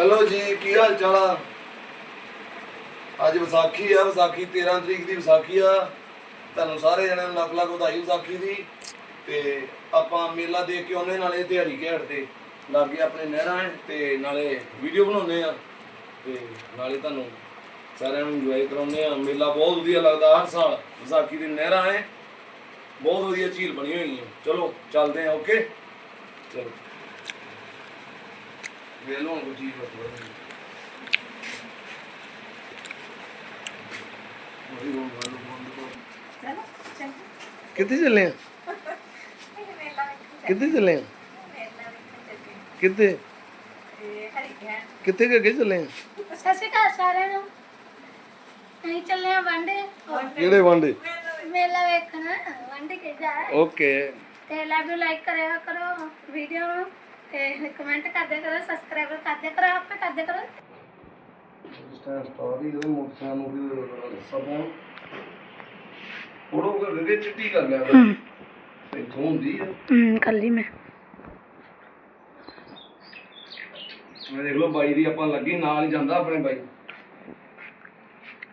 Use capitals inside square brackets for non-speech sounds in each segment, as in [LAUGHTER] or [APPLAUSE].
Hello ਜੀ, ਕੀ ਹਾਲ ਚਾਲ ਆ? ਅੱਜ ਵਿਸਾਖੀ ਆ, ਵਿਸਾਖੀ 13 ਤਰੀਕ ਦੀ ਵਿਸਾਖੀ ਆ। ਤੁਹਾਨੂੰ ਸਾਰੇ ਜਣਿਆਂ ਨੂੰ ਲੱਖ ਲੱਖ ਵਧਾਈ ਵਿਸਾਖੀ ਦੀ। ਤੇ ਆਪਾਂ ਮੇਲਾ ਦੇਖ ਕੇ ਆਉਂਦੇ ਨਾਲੇ ਤਿਆਰੀ ਘੇੜ ਤੇ। ਲਾਗੇ ਆਪਣੇ ਨਹਿਰਾਂ ਹੈ ਤੇ ਨਾਲੇ ਵੀਡੀਓ ਬਣਾਉਂਦੇ ਆ ਤੇ ਨਾਲੇ ਤੁਹਾਨੂੰ ਸਾਰਿਆਂ ਨੂੰ ਇੰਜੋਏ ਕਰਾਉਂਦੇ ਆ ਮੇਲਾ ਬਹੁਤ ਵਧੀਆ ਲੱਗਦਾ, ਹਰ ਸਾਲ ਵਿਸਾਖੀ ਦੀ ਨਹਿਰਾਂ ਹੈ। ਬਹੁਤ ਵਧੀਆ ਝੀਲ ਬਣੀ ਹੋਈ ਹੈ। ਚਲੋ, ਚੱਲਦੇ ਆ ਓਕੇ ਚਲੋ। ਕੋਈ ਚਲੋ ਕਿੱਥੇ ਚੱਲੇ ਆ ਮੇਲਾ ਵੇਖਣ ਕਿੱਥੇ ਚੱਲੇ ਆ ਕਿੱਥੇ ਕਿੱਥੇ ਚੱਲੇ ਆ ਸਤਿ ਸ਼੍ਰੀ ਅਕਾਲ ਸਾਰਿਆਂ ਨੂੰ ਅਸੀਂ ਚੱਲੇ ਆ ਵਾਂਡੇ ਕਿਹੜੇ ਵਾਂਡੇ? ਮੇਲਾ ਵੇਖਣ ਵਾਂਡੇ ਕੇ ਜਾ। ਓਕੇ ਤੇ ਲਾਈਵ ਨੂੰ ਲਾਈਕ ਕਰਿਆ ਕਰੋ ਵੀਡੀਓ ਨੂੰ। ਤੇ ਕਮੈਂਟ ਕਰਦੇ ਕਰੋ ਸਬਸਕ੍ਰਾਈਬ ਕਰਦੇ ਕਰੋ ਆਪੇ ਕਰਦੇ ਕਰੋ। ਸਟੈਂਡ ਸਟੋਰੀ ਉਹਦੇ ਮੋਟਰਸਾਈਕਲ ਨੂੰ ਵੀ ਸਭੋਂ ਫੋਟੋ ਕਰ ਦੇ ਚਿੱਟੀ ਕਰ ਲਿਆ ਤੇ ਇੱਥੋਂ ਹੁੰਦੀ ਆ। ਹੂੰ ਕੱਲੀ ਮੈਂ। ਮੈਂ ਦੇਖ ਲਓ ਬਾਈ ਦੀ ਆਪਾਂ ਲੱਗੀ ਨਾਲ ਹੀ ਜਾਂਦਾ ਆਪਣੇ ਬਾਈ।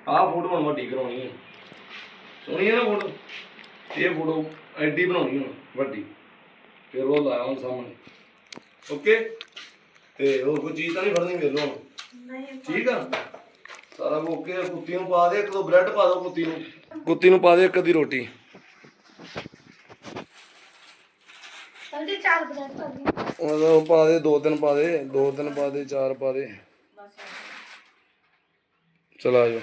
ਆਹ ਫੋਟੋ ਹੁਣ ਵੱਡੀ ਕਰਾਉਣੀ ਹੈ ਸੋਹਣੀ ਹੈ ਨਾ ਫੋਟੋ ਇਹ ਫੋਟੋ ਐਡੀ ਬਣਾਉਣੀ ਹੁਣ ਵੱਡੀ। ਫਿਰ ਉਹ ਲਾਇਆ ਹੁਣ ਸਾਹਮਣੇ। ਓਕੇ? ਤੇ ਹੋਰ ਕੋਈ ਚੀਜ਼ ਤਾਂ ਨਹੀਂ ਫੜਨੀ ਵੇਖ ਲਓ ਹੁਣ ਠੀਕ ਆ? ਸਾਰਾ ਓਕੇ ਆ ਕੁੱਤੀ ਨੂੰ ਪਾ ਦੇ ਇੱਕ ਦੋ ਬ੍ਰੈਡ ਪਾ ਦਿਓ ਕੁੱਤੀ ਨੂੰ। ਕੁੱਤੀ ਨੂੰ ਪਾ ਦੇ ਇੱਕ ਅੱਧੀ ਰੋਟੀ। ਜਲਦੀ ਚਾਰ ਬ੍ਰੈਡ ਕਰ ਦੀ ਉਹ ਪਾ ਦੇ ਦੋ ਤਿੰਨ ਪਾ ਦੇ ਦੋ ਤਿੰਨ ਪਾ ਦੇ ਚਾਰ ਪਾ ਦੇ। ਚਲਾ ਜਾ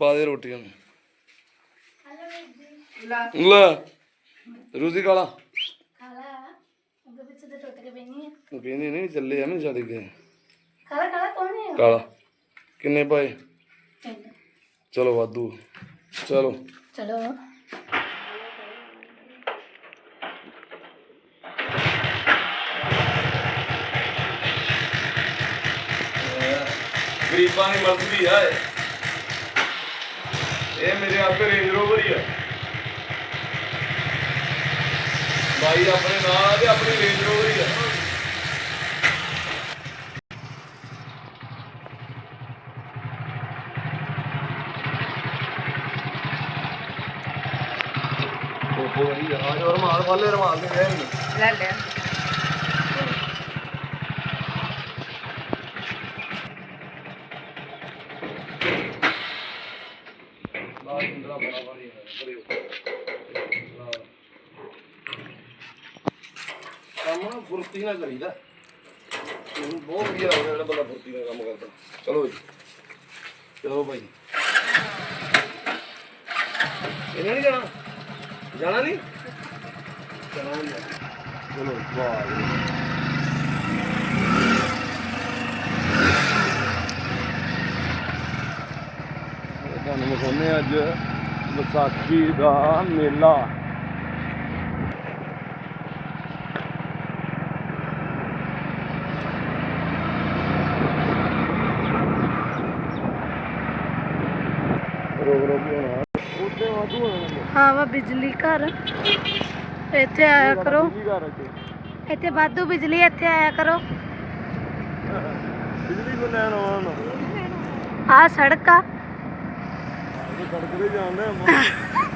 ਪਾ ਦੇ ਰੋਟੀਆਂ ਨੂੰ ਲਾ ਲੈ ਰੂਜ਼ੀ ਕਾਲਾ ਖਾਲਾ ਉਹਦੇ ਵਿੱਚ ਤੇ ਟੁੱਟ ਕੇ ਪੈਣੀ ਹੈ ਉਹ ਕਹਿੰਦੀ ਨਹੀਂ ਚੱਲੇ ਆ ਨਾ ਛੱਡ ਕੇ ਖਾਲਾ ਖਾਲਾ ਕੌਣ ਹੈ? ਕਾਲਾ। ਕਿੰਨੇ ਪਾਏ। ਚਲੋ ਵਾਧੂ। ਚਲੋ। ਚਲੋ। ਗਰੀਬਾਂ ਦੀ ਮਰਜ਼ੀ ਆ ਇਹ। ਇਹ ਮੇਰੇ ਆਪੇ ਰੇਂਜ ਰੋਵਰ ਹੀ ਆ। ਬਾਈ ਆਪਣੇ ਨਾਲ ਤੇ ਆਪਣੀ ਰੇਂਜ ਰੋਵਰ ਹੀ ਆ ਉਹ ਹੋਰੀ ਆ ਜੋ ਰਮਾਲ ਵਾਲੇ ਰਮਾਲ ਦੇ ਨਹੀਂ ਲੈ ਲੈ ਕੰਮ ਨਾ ਫੁਰਤੀ ਨਾਲ ਕਰੀਦਾ। ਮੈਨੂੰ ਬਹੁਤ ਵਧੀਆ ਲੱਗਦਾ ਜਿਹੜਾ ਬੰਦਾ ਫੁਰਤੀ ਨਾਲ ਕੰਮ ਕਰਦਾ। ਚਲੋ ਜੀ। ਚਲੋ ਭਾਈ। ਇਹਨਾਂ ਨਹੀਂ ਜਾਣਾ? ਜਾਣਾ ਨਹੀਂ ਚਲੋ ਵਾਹ ਤੁਹਾਨੂੰ ਵਿਖਾਉਂਦੇ ਅੱਜ ਵਿਸਾਖੀ ਦਾ ਮੇਲਾ ਹਾਂ ਵਾ ਬਿਜਲੀ ਘਰ। ਇੱਥੇ ਆਇਆ ਕਰੋ। ਇੱਥੇ? ਵਾਧੂ ਬਿਜਲੀ ਇੱਥੇ ਆਇਆ ਕਰੋ। ਬਿਜਲੀ ਕੋ ਲੈਣ ਆਉਣਾ ਆ ਸੜਕ ਆ। ਸੜਕ ਤੇ ਜਾਂਦੇ ਆ [LAUGHS]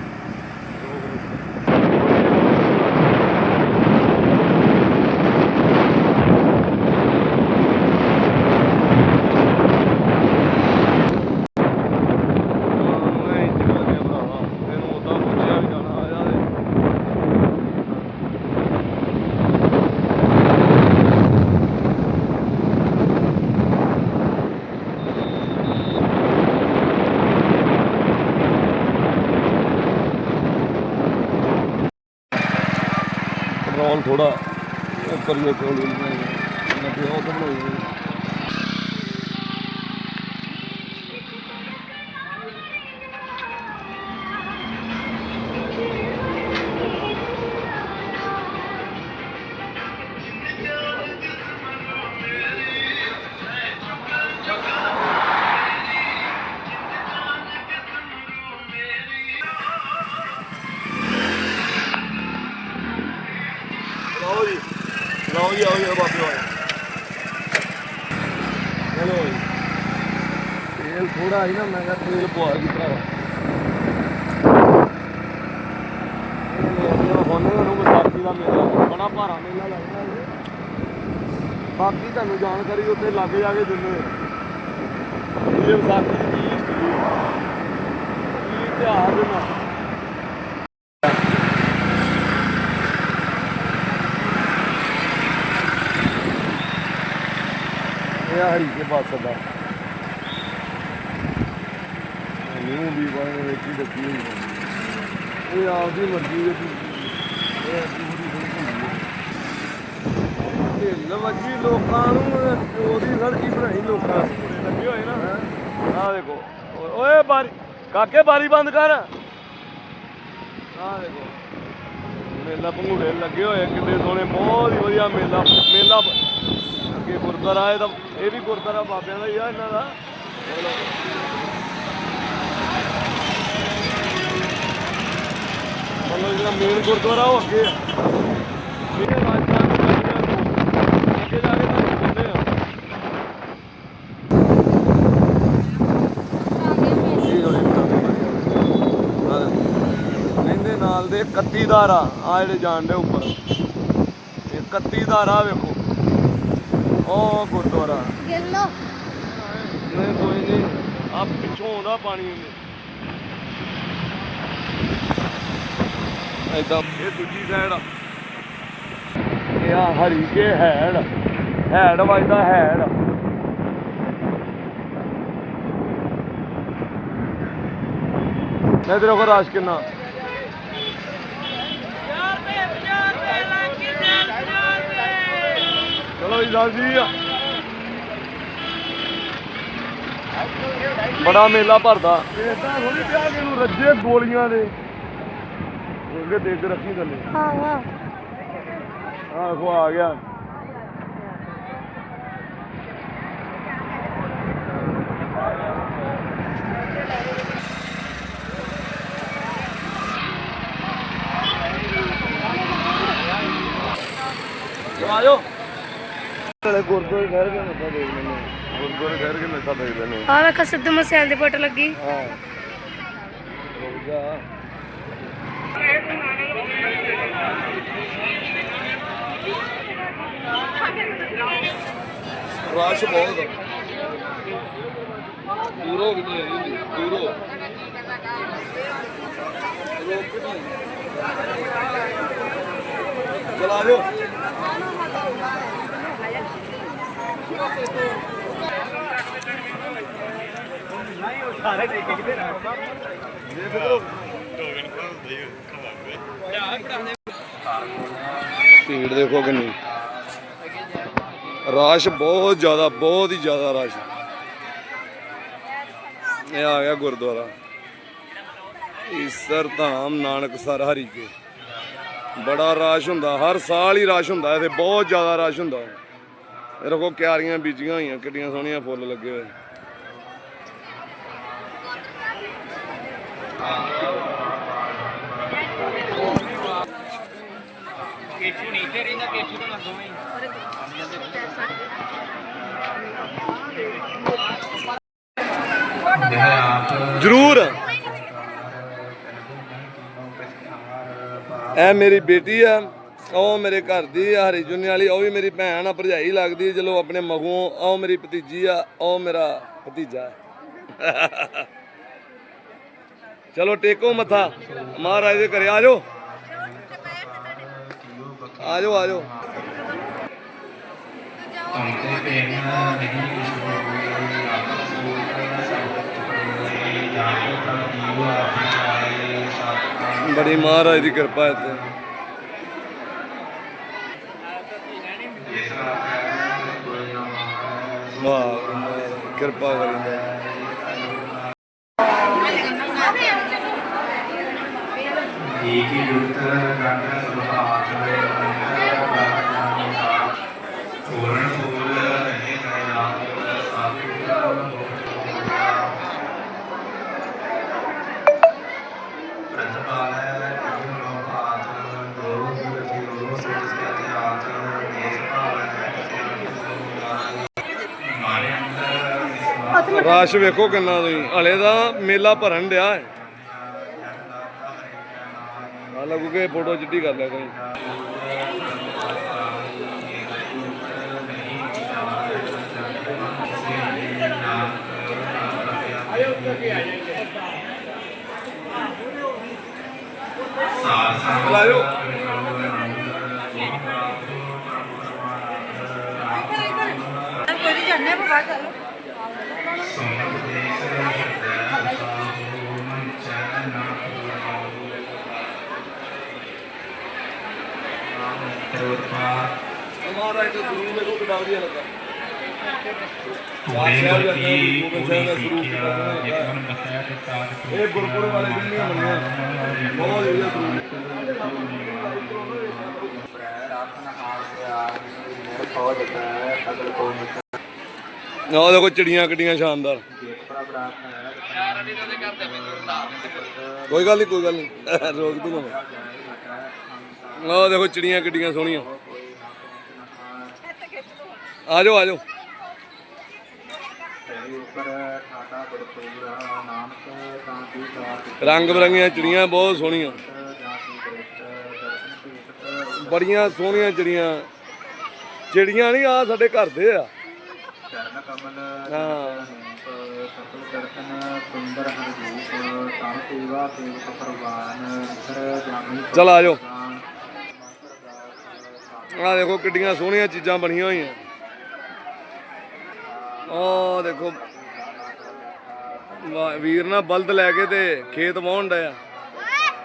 ਥੋੜਾ ਹੀ ਨਾ, ਮੈਂ ਕਿਹਾ ਤੇਲ ਪਵਾ ਦੀ ਭਰਾਵਾ ਬਾਕੀ ਤੁਹਾਨੂੰ ਜਾਣਕਾਰੀ ਉੱਥੇ ਲੱਗ ਜਾ ਕੇ ਦਿੰਦੇ ਆ। ਇਹ ਵਿਸਾਖੀ ਦੀ ਕੀ ਹਿਸਟਰੀ ਕੀ ਇਤਿਹਾਸ ਹੈ ਇਹ ਹਰੀ ਕੇ ਪਾਸ ਦਾ। ਨਿਊ ਵੀ ਬਾਣੇ ਵਿੱਚ ਹੀ ਦੱਸੀ ਹੋਈ ਹੈ। ਇਹ ਆਪਦੀ ਮਰਜ਼ੀ ਦੇ ਇਹ ਪੂਰੀ ਹੁੰਦੀ ਹੈ। ਢਿੱਲ ਵੱਜੀ ਲੋਕਾਂ ਨੂੰ ਉਹਦੀ ਸੜਕੀ ਬਣਾਈ ਲੋਕਾਂ ਲੱਗੇ ਹੋਏ ਨਾ। ਆਹ ਦੇਖੋ। ਓਏ- ਬਾਰੀ, ਕਾਕੇ ਬਾਰੀ ਬੰਦ ਕਰ। ਆਹ ਦੇਖੋ। ਮੇਲਾ ਭੰਗੂੜੇ ਲੱਗੇ ਹੋਏ ਕਿੰਨੇ ਸੋਹਣੇ, ਬਹੁਤ ਹੀ ਵਧੀਆ ਮੇਲਾ। ਮੇਲਾ ਅੱਗੇ ਗੁਰਦੁਆਰਾ ਇਹਦਾ ਇਹ ਵੀ ਗੁਰਦੁਆਰਾ ਬਾਬਿਆਂ ਦਾ ਹੀ ਆ ਇਹਨਾਂ ਦਾ। ਮਤਲਬ ਜਿਹੜਾ ਮੇਨ ਗੁਰਦੁਆਰਾ ਉਹ ਅੱਗੇ ਆ। ਇਹ ਰਾਜਸਥਾਨ ਦੇ ਅੱਗੇ ਜਾ ਕੇ ਤੁਹਾਨੂੰ ਦਿਖਾਉਂਦੇ ਆ। ਇਹ ਹੋਏ ਕਹਿੰਦੇ ਨਾਲ ਦੇ 31 ਧਾਰਾ ਆ ਜਿਹੜੇ ਜਾਣਦੇ ਉੱਪਰ। ਇਹ 31 ਧਾਰਾ ਵੇਖੋ। ਉਹ ਗੁਰਦੁਆਰਾ। ਗਿੱਲੋ ਨਹੀਂ ਕੋਈ ਨਹੀਂ। ਆ ਪਿੱਛੋਂ ਆਉਂਦਾ ਪਾਣੀ ਇਹਨੇ। ਏਦਾਂ। ਇਹ ਦੂਜੀ ਸਾਈਡ ਆ। ਇਹ ਆ ਹਰੀ ਕੇ ਹੈੜ ਹੈੜ ਵੱਜਦਾ ਹੈੜ ਮੈਂ ਤੇਰੇ ਕੋਲ ਰਾਸ਼ ਕਿੰਨਾ? ਚਲੋ ਜੀ ਜੀ ਆ ਬੜਾ ਮੇਲਾ ਭਰਦਾ। ਇਦਾਂ ਥੋੜੀ ਪਿਆ ਕਿ ਇਹਨੂੰ ਰੱਜੇ ਗੋਲੀਆਂ ਦੇ। ਉਹਦੇ ਦੇਖ ਰੱਖੀ ਥੱਲੇ। ਹਾਂ ਹਾਂ। ਆਹੋ ਆ ਗਿਆ। ਆ ਜਾਓ। ਚਲੇ ਗੁਰਦੁਆਰੇ ਘਰ ਕੇ ਮੱਥਾ ਦੇਖ ਲੈਣੇ ਗੁਰਦੁਆਰੇ ਘਰ ਕੇ ਮੱਥਾ ਦੇਖ ਲੈਣੇ ਆ ਵੇਖ ਸਿੱਧੂ ਮੂਸੇਵਾਲੇ ਦੀ ਫੋਟੋ ਲੱਗੀ। ਹਾਂ। ਰੁਕ ਜਾ। ਰਾਸ਼ ਬਹੁਤ ਆ। ਦੂਰੋਂ ਕਿਤੇ ਨਹੀਂ ਦੂਰੋਂ। ਰੋਕ ਨਹੀਂ ਚਲਾ ਜਾਓ ਦੇਖ ਲਓ। ਭੀੜ ਦੇਖੋ ਕਿੰਨੀ। ਰਸ਼ ਬਹੁਤ ਜ਼ਿਆਦਾ, ਬਹੁਤ ਹੀ ਜ਼ਿਆਦਾ ਰਸ਼। ਇਹ ਆ ਗਿਆ ਗੁਰਦੁਆਰਾ। ਈਸਰ ਧਾਮ ਨਾਨਕਸਰ ਹਰੀ ਕੇ। ਬੜਾ ਰਸ਼ ਹੁੰਦਾ, ਹਰ ਸਾਲ ਹੀ ਰਸ਼ ਹੁੰਦਾ, ਇੱਥੇ ਬਹੁਤ ਜ਼ਿਆਦਾ ਰਸ਼ ਹੁੰਦਾ। ਇਹ ਦੇਖੋ ਕਿਆਰੀਆਂ ਬੀਜੀਆਂ ਹੋਈਆਂ, ਕਿੱਡੀਆਂ ਸੋਹਣੀਆਂ ਫੁੱਲ ਲੱਗੇ ਹੋਏ। ਜ਼ਰੂਰ। ਇਹ ਮੇਰੀ ਬੇਟੀ ਆ ਉਹ ਮੇਰੇ ਘਰ ਦੀ ਆ ਹਰੀ ਜੁਨੀ ਵਾਲੀ ਉਹ ਵੀ ਮੇਰੀ ਭੈਣ ਆ ਭਰਜਾਈ ਲੱਗਦੀ ਚਲੋ ਆਪਣੇ ਮਗੋਂ ਉਹ ਮੇਰੀ ਭਤੀਜੀ ਆ ਉਹ ਮੇਰਾ ਭਤੀਜਾ। ਚਲੋ ਟੇਕੋ ਮੱਥਾ। ਮਹਾਰਾਜ ਦੇ ਘਰੇ ਆ ਜਾਓ। ਆ ਜਾਓ ਆ ਜਾਓ। ਬੜੀ ਮਹਾਰਾਜ ਦੀ ਕਿਰਪਾ ਇੱਥੇ। ਵਾਹ ਕਿਰਪਾ ਕਰੀਂਦਾ ਏਕੀ ਯੁਕਤ ਗੰਡ ਸੁਭਾਤ ਰਸ਼ ਵੇਖੋ ਕਿੰਨਾ ਤੁਸੀਂ। ਹਲੇ ਦਾ ਮੇਲਾ ਭਰਨ ਡਿਆ ਹੈ। ਆ ਲੱਗੂ ਕਿ ਫੋਟੋ ਚਿੱਟੀ ਕਰ ਲਿਆ ਕੋਈ ਲਾਇਓ ਕੋਈ ਜਾਣੇ ਬਾਬਾ ਚਲੋ। ਹਮਾਰਾ ਇਹ ਜ਼ਰੂਰ ਮੇਰੇ ਕੋਲ ਵਧੀਆ ਲੱਗਾ ਪੂਰੇ ਵਰਗੀ ਪੂਰੀ ਸਿੱਖਿਆ ਜਿਤਨ ਮਸਿਆ ਤੇ ਤਾਜ ਇਹ ਗੁਰਪੁਰਬ ਵਾਲੇ ਦਿਨ ਨਹੀਂ ਬਣੀਆਂ ਬਹੁਤ ਵਧੀਆ ਜ਼ਰੂਰ ਨਾ ਦੇਖੋ ਚਿੜੀਆਂ ਕਿੱਡੀਆਂ ਸ਼ਾਨਦਾਰ। ਕੋਈ ਗੱਲ ਨਹੀਂ ਕੋਈ ਗੱਲ ਨਹੀਂ ਰੋਕ ਦੂੰਗਾ ਮੈਂ ਆਹ ਦੇਖੋ ਚਿੜੀਆਂ ਕਿੱਡੀਆਂ ਸੋਹਣੀਆਂ। ਆ ਜਾਓ ਆ ਜਾਓ ਰੰਗ ਬਰੰਗੀਆਂ ਚਿੜੀਆਂ ਬਹੁਤ ਸੋਹਣੀਆਂ। ਬੜੀਆਂ ਸੋਹਣੀਆਂ ਚਿੜੀਆਂ। ਚਿੜੀਆਂ ਨਹੀਂ ਆ ਸਾਡੇ ਘਰ ਦੇ ਆ। ਚਰਨ ਕਮਲ ਹਾਂ। ਸਤਿ ਦਰਸ਼ਨ ਸੁੰਦਰ ਹਰ ਰੂਪ ਸੇਵਾ ਸੇਵਕ ਪਰਵਾਨ ਸਰ ਜਾਮੀ ਚਲ ਆ ਜਾਓ ਆਹ ਦੇਖੋ ਕਿੱਡੀਆਂ ਸੋਹਣੀਆਂ ਚੀਜ਼ਾਂ ਬਣੀਆਂ ਹੋਈਆਂ। ਆ ਦੇਖੋ। ਵੀਰ ਨਾ ਬਲਦ ਲੈ ਕੇ ਤੇ ਖੇਤ ਵਾਹੁਣ ਡਿਆ।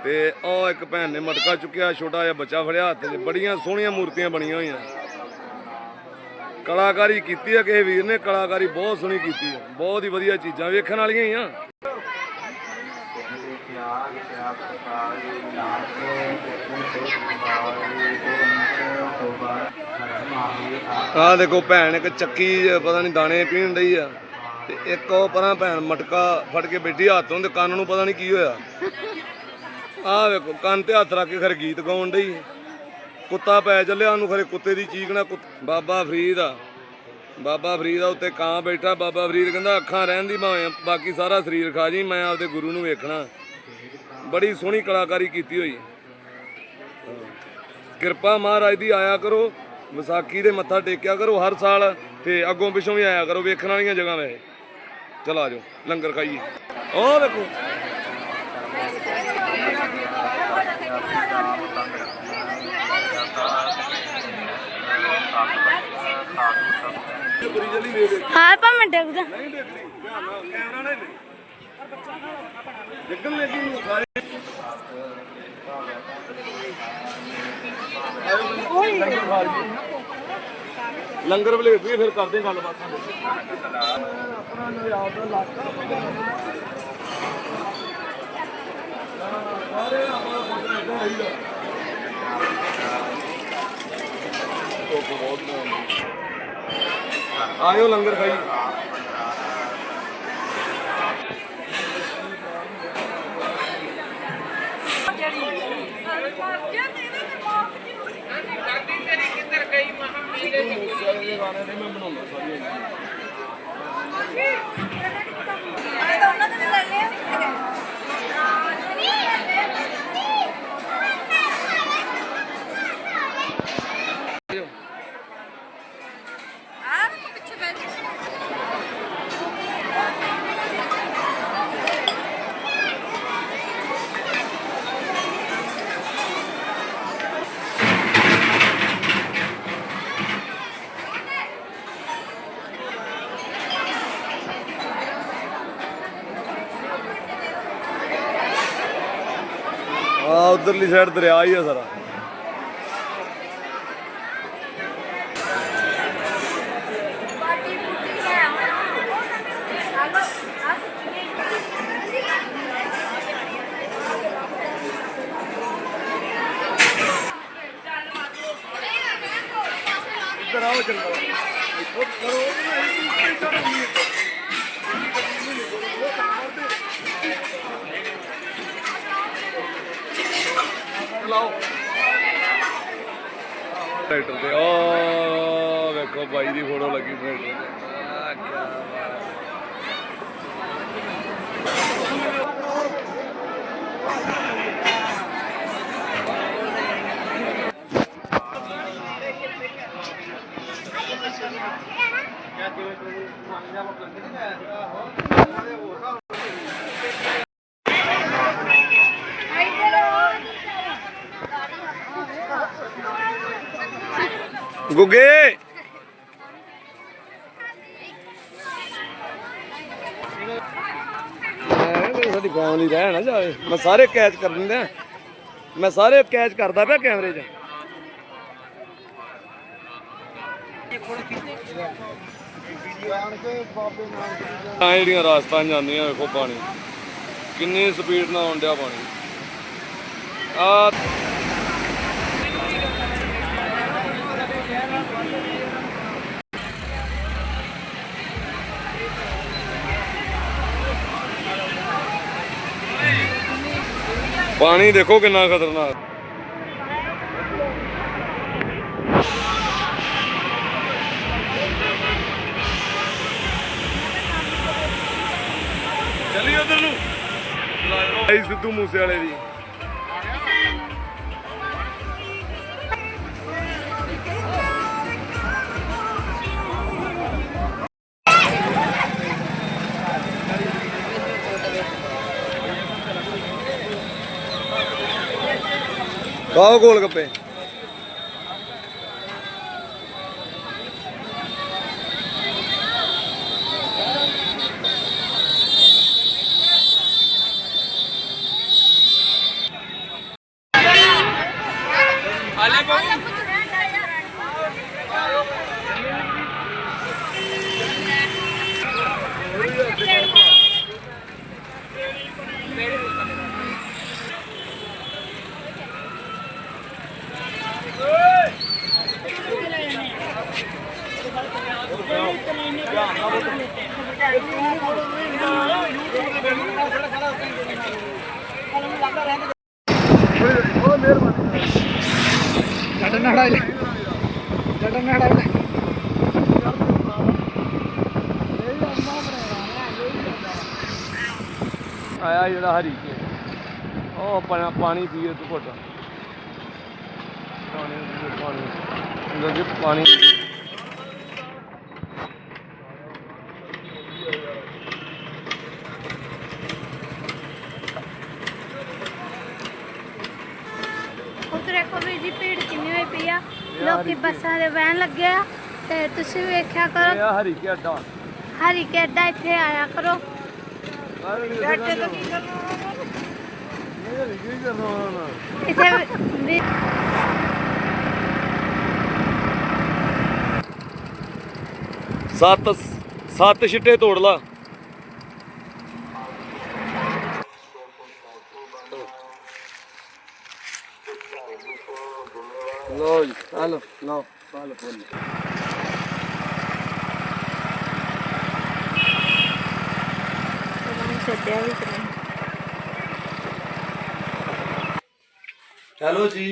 ਤੇ ਉਹ ਇੱਕ ਭੈਣ ਨੇ ਮਟਕਾ ਚੁੱਕਿਆ, ਛੋਟਾ ਜਿਹਾ ਬੱਚਾ ਫੜਿਆ ਹੱਥ 'ਚ ਬੜੀਆਂ ਸੋਹਣੀਆਂ ਮੂਰਤੀਆਂ ਬਣੀਆਂ ਹੋਈਆਂ। ਕਲਾਕਾਰੀ ਕੀਤੀ ਆ ਕਿਸੇ ਵੀਰ ਨੇ, ਕਲਾਕਾਰੀ ਬਹੁਤ ਸੋਹਣੀ ਕੀਤੀ ਆ। ਬਹੁਤ ਹੀ ਵਧੀਆ ਚੀਜ਼ਾਂ ਵੇਖਣ ਵਾਲੀਆਂ ਹੀ ਆ। ਆਹ ਦੇਖੋ ਭੈਣ, ਇੱਕ ਚੱਕੀ, ਪਤਾ ਨਹੀਂ ਦਾਣੇ ਪੀਣ ਡਈ ਆ। ਤੇ ਇੱਕ ਉਹ ਪਰਾਂ ਭੈਣ ਮਟਕਾ ਫੜ ਕੇ ਬੈਠੀ ਹੱਥੋਂ ਤੇ ਕੰਨ ਨੂੰ ਪਤਾ ਨਹੀਂ ਕੀ ਹੋਇਆ। ਆਹ ਵੇਖੋ, ਕੰਨ ਤੇ ਹੱਥ ਰੱਖ ਕੇ ਖਰੇ ਗੀਤ ਗਾਉਣ ਡਈ। ਕੁੱਤਾ ਪੈ ਚੱਲਿਆ ਉਹਨੂੰ ਖਰੇ ਕੁੱਤੇ ਦੀ ਚੀਕ ਨਾ ਬਾਬਾ ਫਰੀਦ ਆ। ਬਾਬਾ ਫਰੀਦ ਆ, ਉੱਤੇ ਕਾਂ ਬੈਠਾ। ਬਾਬਾ ਫਰੀਦ ਕਹਿੰਦਾ, ਅੱਖਾਂ ਰਹਿਣ ਦੀ ਭਾਵੇਂ, ਬਾਕੀ ਸਾਰਾ ਸਰੀਰ ਖਾ ਜੀ, ਮੈਂ ਆਪਦੇ ਗੁਰੂ ਨੂੰ ਵੇਖਣਾ। ਬੜੀ ਸੋਹਣੀ ਕਲਾਕਾਰੀ ਕੀਤੀ ਹੋਈ। ਕਿਰਪਾ ਮਹਾਰਾਜ ਦੀ, ਆਇਆ ਕਰੋ। ਵਿਸਾਖੀ ਦੇ ਮੱਥਾ ਟੇਕਿਆ ਕਰੋ ਹਰ ਸਾਲ ਤੇ ਅੱਗੋਂ ਪਿੱਛੋਂ ਵੀ ਆਇਆ ਕਰੋ ਵੇਖਣ ਵਾਲੀਆਂ ਜਗ੍ਹਾ ਵੇ ਚਲ ਆ ਜਾਓ ਲੰਗਰ ਖਾਈਏ। ਉਹ ਵੇਖ। ਹਾਂ ਭਾਵੇਂ ਡਿੱਗਦਾ ਨਹੀਂ ਨਾਲ ਕੈਮਰਾ ਨਹੀਂ ਦੇ ਡਿੱਗਣ ਲੱਗੀ ਨੂੰ ਸਾਰੇ। ਲੰਗਰ ਖਾ ਲਈਏ। ਲੰਗਰ ਵੇਲੇ ਵੀ ਫਿਰ ਕਰਦੇ ਹਾਂ ਗੱਲਬਾਤ ਆਪਣਾ ਨਜ਼ਾਬ ਦਾ ਇਲਾਕਾ ਸਾਰੇ ਆਪਣਾ ਫੋਟੋ ਇਦਾਂ ਰਹੀਦਾ ਆਇਓ ਲੰਗਰ ਖਾਈ। ਮੈਂ ਤਾਂ ਉਹਨਾਂ ਦੇ ਵੀ ਲੈ ਲਿਆ ਆ ਪਿੱਛੇ ਬੈਠ ਆ ਉਧਰਲੀ ਸਾਈਡ ਦਰਿਆ ਹੀ ਆ ਸਾਰਾ। ਲਾਓ ਟਰੈਕਟਰ ਤੇ ਓ ਵੇਖੋ ਬਾਈ ਦੀ ਫੋਟੋ ਲੱਗੀ ਟਰੈਕਟਰ ਤੇ ਆ ਕੀ ਗੁੱਗੇ। ਸਾਡੀ ਫੈਮਿਲੀ ਰਹਿ ਨਾ ਜਾਵੇ। ਮੈਂ ਸਾਰੇ ਕੈਚ ਕਰ ਦਿੰਦਾ। ਮੈਂ ਸਾਰੇ ਕੈਚ ਕਰਦਾ ਪਿਆ ਕੈਮਰੇ 'ਚ। ਆ ਜਿਹੜੀਆਂ ਰਾਜਸਥਾਨ ਜਾਂਦੀਆਂ, ਵੇਖੋ ਪਾਣੀ। ਕਿੰਨੀ ਸਪੀਡ ਨਾਲ ਆਉਂਦਿਆ ਪਾਣੀ। ਆ ਪਾਣੀ ਦੇਖੋ ਕਿੰਨਾ ਖਤਰਨਾਕ। ਚੱਲੀ ਉਧਰ ਨੂੰ। ਆਈ ਸਿੱਧੂ ਮੂਸੇ ਵਾਲੇ ਦੀ। ਖਾਓ ਗੋਲ ਗੱਪੇ। ਆਇਆ ਜਿਹੜਾ ਹਰੀ ਕੇ। ਉਹ ਆਪਣਾ ਪਾਣੀ ਪੀਏ ਤੂੰ ਘੁੱਟ। ਪਾਣੀ ਪਾਣੀ। ਲੱਗੇ ਪਾਣੀ ਦੇਖੋ ਵੀਰ ਜੀ ਭੀੜ ਕਿੰਨੀ ਹੋਈ ਪਈ ਆ। ਲੋਕੀ ਬੱਸਾਂ ਦੇ ਵਹਿਣ ਲੱਗੇ ਆ। ਤੇ ਤੁਸੀਂ ਵੀ ਵੇਖਿਆ ਇਹ ਕਰੋ ਆ ਹਰੀ ਕੇ ਅੱਡਾ ਹਰੀ ਕੇ ਅੱਡਾ ਇੱਥੇ ਆਇਆ ਕਰੋ। ਬੈਠੇ ਤਾਂ ਕੀ ਕਰਨਾ ਇਹ ਕੀ ਕਰਨਾ ਇੱਥੇ ਵੀ- ਵੀ ਸੱਤ ਸੱਤ ਛਿੱਟੇ ਤੋੜ ਲੋ ਜੀ ਆ ਲੋ ਫੋਨ ਛੱਡਿਆ ਵੀ ਤੇ ਹੈਲੋ ਜੀ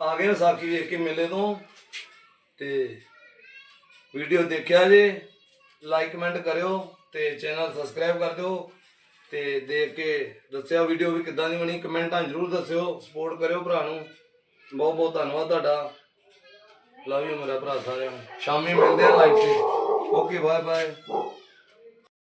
ਆ ਗਏ ਵਿਸਾਖੀ ਵੇਖ ਕੇ ਮੇਲੇ ਤੋਂ ਤੇ ਵੀਡੀਓ ਦੇਖਿਆ ਜੇ ਲਾਈਕ ਕਮੈਂਟ ਕਰਿਓ ਤੇ ਚੈਨਲ ਸਬਸਕ੍ਰਾਈਬ ਕਰ ਦਿਓ ਤੇ ਦੇਖ ਕੇ ਦੱਸਿਓ ਵੀਡੀਓ ਵੀ ਕਿੱਦਾਂ ਦੀ ਬਣੀ ਕਮੈਂਟਾਂ ਜ਼ਰੂਰ ਦੱਸਿਓ ਸਪੋਰਟ ਕਰਿਓ ਭਰਾ ਨੂੰ ਬਹੁਤ ਬਹੁਤ ਧੰਨਵਾਦ ਤੁਹਾਡਾ। ਲਵ ਯੂ ਮੇਰਾ ਭਰਾ ਸਾਰਿਆਂ ਨੂੰ। ਸ਼ਾਮੀ ਮਿਲਦੇ ਆ ਲਾਈਵ ਤੇ। Okay bye bye